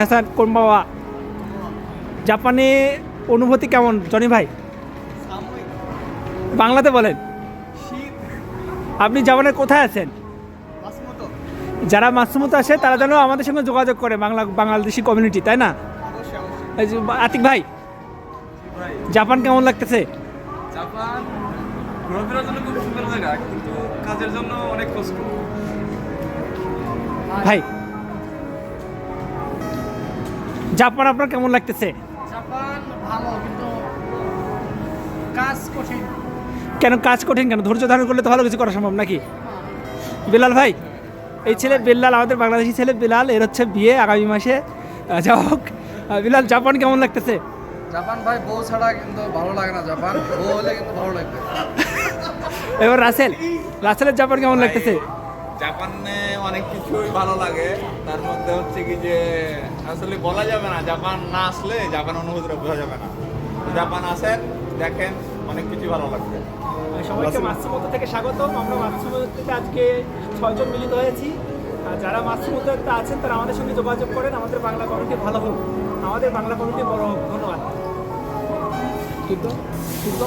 হাসান কোনবাবা জাপানে অনুভূতি কেমন জনি ভাই? বাংলাতে বলেন। আপনি জাপানের কোথায় আছেন? যারা মাসুমতো আসে তারা যেন আমাদের সঙ্গে যোগাযোগ করে বাংলা বাংলাদেশি কমিউনিটি তাই না? আতিক ভাই জাপান কেমন লাগতেছে? জাপান ঘোরাফেরার জন্য খুব সুন্দর জায়গা কিন্তু কাজের জন্য অনেক কষ্ট। ভাই জাপান আপনার কেমন লাগতেছে? জাপান ভালো কিন্তু কাজ কঠিন। কেন কাজ কঠিন কেন? ধৈর্য ধারণ করলে তো ভালো কিছু করা সম্ভব নাকি? বেলাল ভাই এই ছেলে বেলাল আমাদের বাংলাদেশি ছেলে বেলাল এর হচ্ছে বিয়ে আগামী মাসে। যা হোক বিলাল জাপান কেমন লাগতেছে? জাপান ভাই বউ ছাড়া কিন্তু ভালো লাগে না জাপান। বউ হলে কিন্তু ভালো লাগবে। এবার রাসেল রাসেলের জাপান কেমন লাগতেছে? জাপানে অনেক কিছুই ভালো লাগে। তার মধ্যে হচ্ছে কি যে আসলে বলা যাবে না জাপান না আসলে জাপান অনুভূতিটা বোঝা যাবে না। জাপান আসেন দেখেন অনেক কিছু ভালো লাগবে। সবাইকে মাতৃমতো থেকে স্বাগতম। আমরা মাতৃমতো থেকে আজকে ছয়জন মিলিত হয়েছি। আর যারা মাতৃমতো আছেন তারা আমাদের সঙ্গে যোগাযোগ করেন। আমাদের বাংলা কমিটি ভালো হোক। আমাদের বাংলা কমিটি বড় হোক। ধন্যবাদ। ঠিক তো ঠিক তো